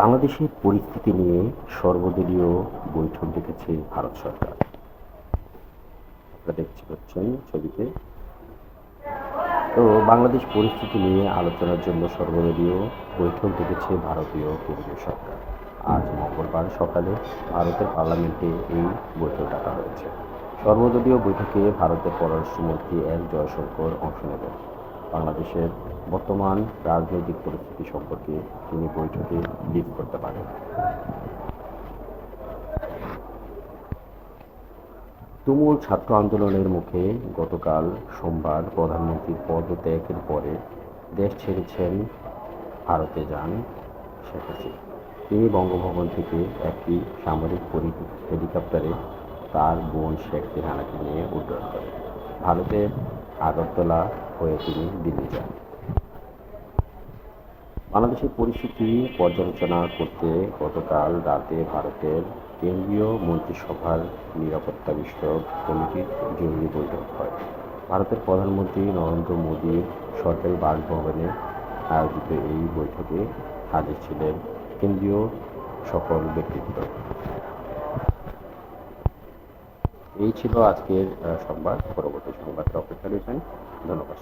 বাংলাদেশের পরিস্থিতি নিয়ে সর্বদলীয় বৈঠক ডেকেছে ভারত সরকার। দেখতে ছবিতে। তো বাংলাদেশ পরিস্থিতি নিয়ে আলোচনার জন্য সর্বদলীয় বৈঠক ডেকেছে ভারতীয় কেন্দ্রীয় সরকার। আজ মঙ্গলবার সকালে ভারতের পার্লামেন্টে এই বৈঠক ডাকা হয়েছে। সর্বদলীয় বৈঠকে ভারতের পররাষ্ট্রমন্ত্রী এস জয়শঙ্কর অংশ নেবেন। বাংলাদেশের বর্তমান রাজনৈতিক পরিস্থিতি সম্পর্কে তিনি বৈঠকে লিড করতে পারেন। তুমুল ছাত্র আন্দোলনের মুখে গতকাল সোমবার প্রধানমন্ত্রীর পদত্যাগের পরে দেশ ছেড়েছেন ভারতে যান শেখ হাসিনা। তিনি বঙ্গভবন থেকে একটি সামরিক হেলিকপ্টারে তার বোন শেখ রেহানাকে নিয়ে উড্ডয়ন করেন। ভারতের আগরতলা হয়ে তিনি দিল্লি যান। বাংলাদেশের পরিস্থিতি পর্যালোচনা করতে গতকাল রাতে ভারতের কেন্দ্রীয় মন্ত্রিসভার নিরাপত্তা বিষয়ক কমিটির জরুরি বৈঠক হয়। ভারতের প্রধানমন্ত্রী নরেন্দ্র মোদীর সরকারি বাসভবনে আয়োজিত এই বৈঠকে হাজির ছিলেন কেন্দ্রীয় সকল ব্যক্তিত্ব। এই ছিল আজকের সংবাদ পরবর্তী সংবাদ অপেক্ষা রয়েছেন ধন্যবাদ।